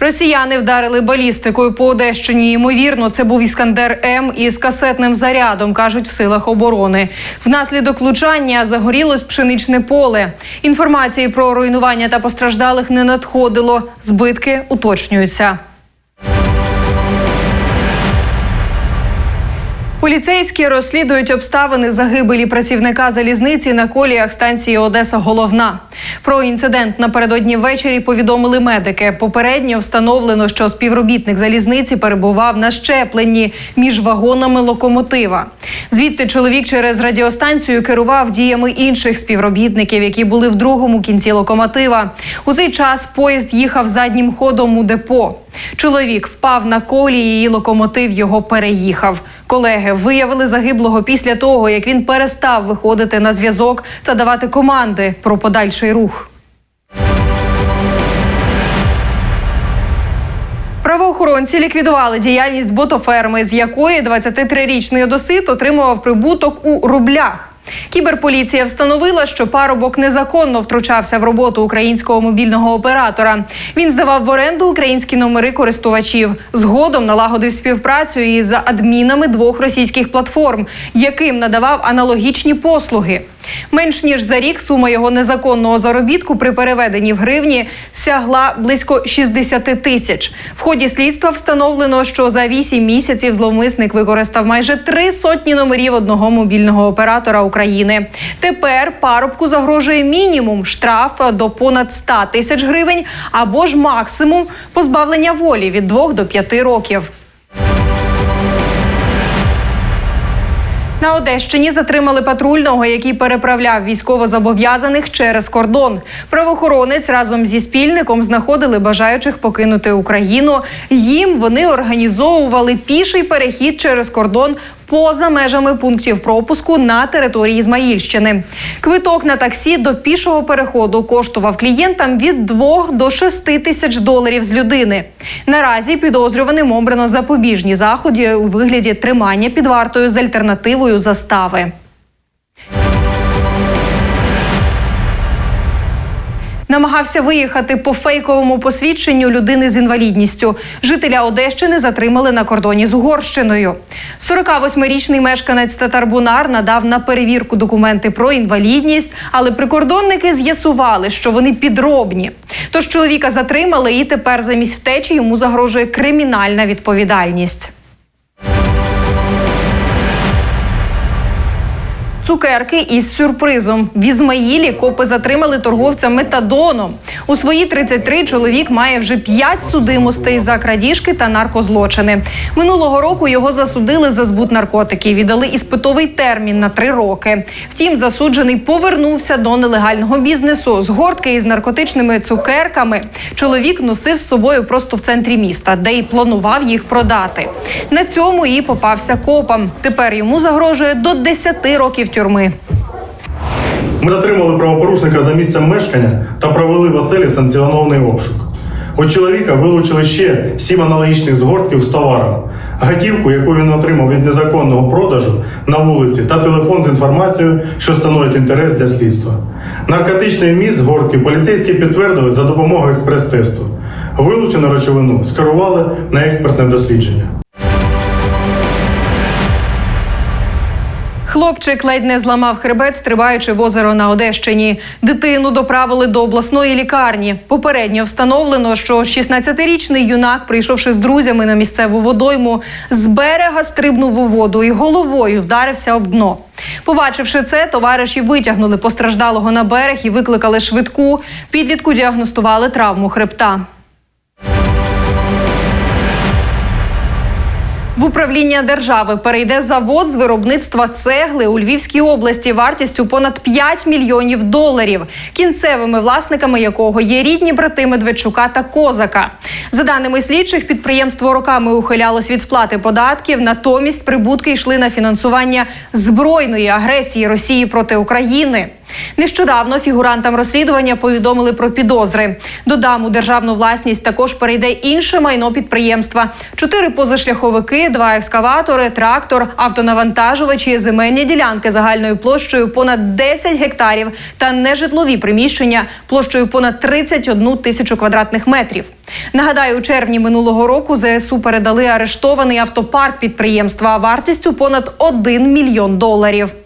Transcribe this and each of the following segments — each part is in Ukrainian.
Росіяни вдарили балістикою по Одещині. Ймовірно, це був іскандер М із касетним зарядом, кажуть в силах оборони. Внаслідок влучання загорілось пшеничне поле. Інформації про руйнування та постраждалих не надходило. Збитки уточнюються. Поліцейські розслідують обставини загибелі працівника залізниці на коліях станції Одеса Головна. Про інцидент напередодні ввечері повідомили медики. Попередньо встановлено, що співробітник залізниці перебував на щепленні між вагонами локомотива. Звідти чоловік через радіостанцію керував діями інших співробітників, які були в другому кінці локомотива. У цей час поїзд їхав заднім ходом у депо. Чоловік впав на колії, і локомотив його переїхав. Колеги виявили загиблого після того, як він перестав виходити на зв'язок та давати команди про подальший рух. Правоохоронці ліквідували діяльність ботоферми, з якої 23-річний одосит отримував прибуток у рублях. Кіберполіція встановила, що парубок незаконно втручався в роботу українського мобільного оператора. Він здавав в оренду українські номери користувачів. Згодом налагодив співпрацю із адмінами двох російських платформ, яким надавав аналогічні послуги. Менш ніж за рік сума його незаконного заробітку при переведенні в гривні сягла близько 60 тисяч. В ході слідства встановлено, що за 8 місяців зловмисник використав майже три сотні номерів одного мобільного оператора України. Тепер парубку загрожує мінімум штраф до понад 100 тисяч гривень або ж максимум позбавлення волі від 2 до 5 років. На Одещині затримали патрульного, який переправляв військовозобов'язаних через кордон. Правоохоронець разом зі спільником знаходили бажаючих покинути Україну. Їм вони організовували піший перехід через кордон. Поза межами пунктів пропуску на території Ізмаїльщини квиток на таксі до пішого переходу коштував клієнтам від 2 до 6 тисяч доларів з людини. Наразі підозрюваним обрано запобіжні заходи у вигляді тримання під вартою з альтернативою застави. Намагався виїхати по фейковому посвідченню людини з інвалідністю. Жителя Одещини затримали на кордоні з Угорщиною. 48-річний мешканець Татарбунар надав на перевірку документи про інвалідність, але прикордонники з'ясували, що вони підробні. Тож чоловіка затримали, і тепер замість втечі йому загрожує кримінальна відповідальність. Цукерки із сюрпризом в Ізмаїлі копи затримали торговця метадоном. У свої 33 чоловік має вже 5 судимостей за крадіжки та наркозлочини. Минулого року його засудили за збут наркотиків. Віддали іспитовий термін на 3 роки. Втім, засуджений повернувся до нелегального бізнесу. З гортки із наркотичними цукерками чоловік носив з собою просто в центрі міста, де й планував їх продати. На цьому і попався копам. Тепер йому загрожує до 10 років тюрми. Ми затримали правопорушника за місцем мешкання та провели в оселі санкціонований обшук. У чоловіка вилучили ще сім аналогічних згортків з товаром, готівку, яку він отримав від незаконного продажу на вулиці, та телефон з інформацією, що становить інтерес для слідства. Наркотичний вміст згортки поліцейські підтвердили за допомогою експрес-тесту. Вилучену речовину скерували на експертне дослідження. Хлопчик ледь не зламав хребет, стрибаючи в озеро на Одещині. Дитину доправили до обласної лікарні. Попередньо встановлено, що 16-річний юнак, прийшовши з друзями на місцеву водойму, з берега стрибнув у воду і головою вдарився об дно. Побачивши це, товариші витягнули постраждалого на берег і викликали швидку. Підлітку діагностували травму хребта. В управління держави перейде завод з виробництва цегли у Львівській області вартістю понад 5 мільйонів доларів, кінцевими власниками якого є рідні брати Медведчука та Козака. За даними слідчих, підприємство роками ухилялось від сплати податків, натомість прибутки йшли на фінансування збройної агресії Росії проти України. Нещодавно фігурантам розслідування повідомили про підозри. Додам у державну власність також перейде інше майно підприємства: чотири позашляховики, два екскаватори, трактор, автонавантажувачі, земельні ділянки загальною площею понад 10 гектарів та нежитлові приміщення площею понад 31 тисячу квадратних метрів. Нагадаю, у червні минулого року ЗСУ передали арештований автопарк підприємства вартістю понад 1 мільйон доларів.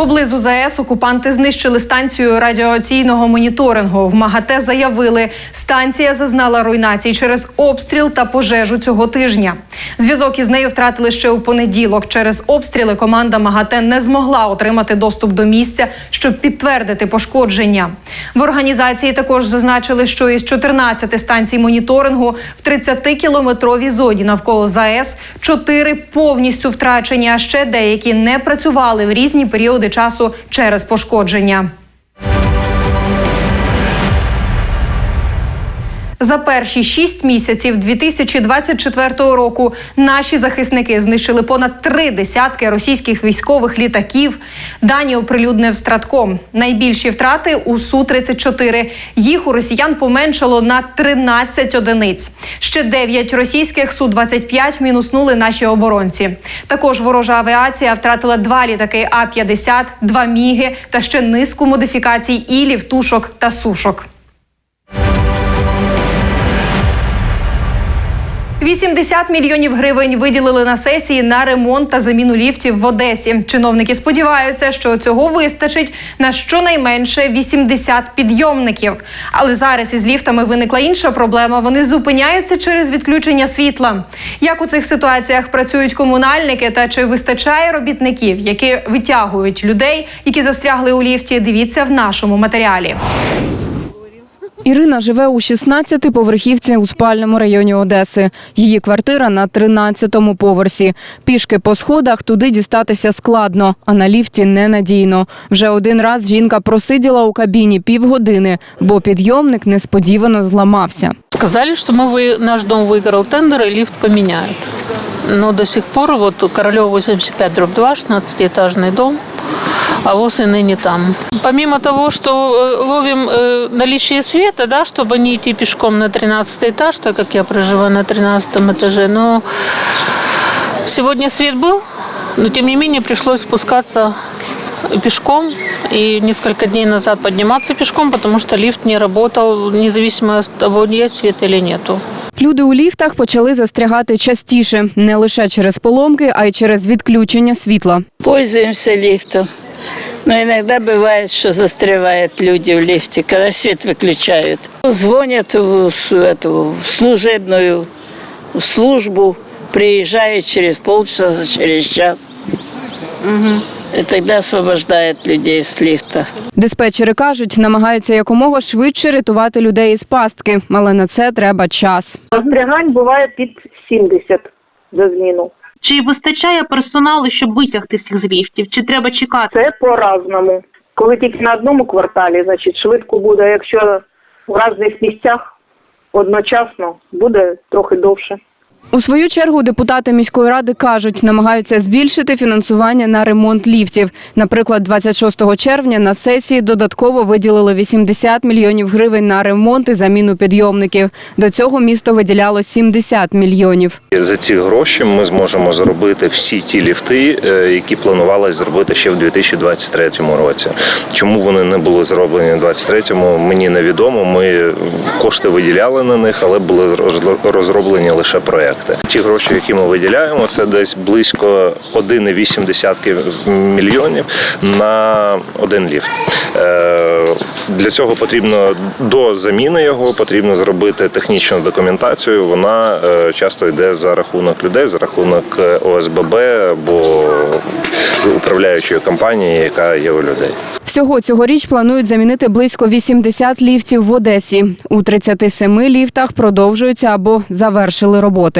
Поблизу ЗАЕС окупанти знищили станцію радіаційного моніторингу. В МАГАТЕ заявили, станція зазнала руйнацій через обстріл та пожежу цього тижня. Зв'язок із нею втратили ще у понеділок. Через обстріли команда МАГАТЕ не змогла отримати доступ до місця, щоб підтвердити пошкодження. В організації також зазначили, що із 14 станцій моніторингу в 30-кілометровій зоні навколо ЗАЕС 4 повністю втрачені, а ще деякі не працювали в різні періоди часу через пошкодження. За перші шість місяців 2024 року наші захисники знищили понад три десятки російських військових літаків. Дані оприлюднив Стратком. Найбільші втрати у су 34 Їх у росіян поменшало на 13 одиниць. Ще 9 російських су 25 мінуснули наші оборонці. Також ворожа авіація втратила два літаки А 50 два міги та ще низку модифікацій ілів, тушок та сушок. 80 мільйонів гривень виділили на сесії на ремонт та заміну ліфтів в Одесі. Чиновники сподіваються, що цього вистачить на щонайменше 80 підйомників. Але зараз із ліфтами виникла інша проблема. Вони зупиняються через відключення світла. Як у цих ситуаціях працюють комунальники та чи вистачає робітників, які витягують людей, які застрягли у ліфті? Дивіться в нашому матеріалі. Ірина живе у 16-поверхівці у спальному районі Одеси. Її квартира на 13-му поверсі. Пішки по сходах туди дістатися складно, а на ліфті ненадійно. Вже один раз жінка просиділа у кабіні півгодини, бо підйомник несподівано зламався. Сказали, что мы вы, наш дом выиграл тендер и лифт поменяют. Но до сих пор вот Королева 85 дробь 2, 16-этажный дом, а ВОЗ и ныне там. Помимо того, что э, ловим э, наличие света, да, чтобы не идти пешком на 13 этаж, так как я проживаю на 13 этаже, но сегодня свет был, но тем не менее пришлось спускаться пешком и несколько дней назад подниматься пешком, потому что лифт не работал, независимо от того, есть свет или нету. Люди у ліфтах почали застрягати частіше не лише через поломки, а й через відключення світла. Пользуемся лифтом. Но иногда бывает, что застревают люди в лифте, когда свет выключают. Звонят в, с- эту, в служебную службу, приезжают через полчаса, через час. И тогда освобождают людей с лифта. Диспетчери кажуть, намагаються якомога швидше рятувати людей із пастки, але на це треба час. Застрягань буває під 70 за зміну. Чи вистачає персоналу, щоб витягти всіх з ліфтів? Чи треба чекати? Це по-разному. Коли тільки на одному кварталі, значить швидко буде. Якщо в різних місцях одночасно, буде трохи довше. У свою чергу депутати міської ради кажуть, намагаються збільшити фінансування на ремонт ліфтів. Наприклад, 26 червня на сесії додатково виділили 80 мільйонів гривень на ремонт і заміну підйомників. До цього місто виділяло 70 мільйонів. За ці гроші ми зможемо зробити всі ті ліфти, е, які планувалось зробити ще в 2023 році. Чому вони не були зроблені в 2023-му, мені невідомо. Ми кошти виділяли на них, але були роз- розроблені лише проекти. Ті гроші, які ми виділяємо, це десь близько 1,8 мільйонів на один ліфт. Е, Для цього потрібно до заміни його потрібно зробити технічну документацію. Вона е, часто йде за рахунок людей, за рахунок е, ОСББ або управляючої компанії, яка є у людей. Всього цьогоріч планують замінити близько 80 ліфтів в Одесі. У 37 ліфтах продовжуються або завершили роботи.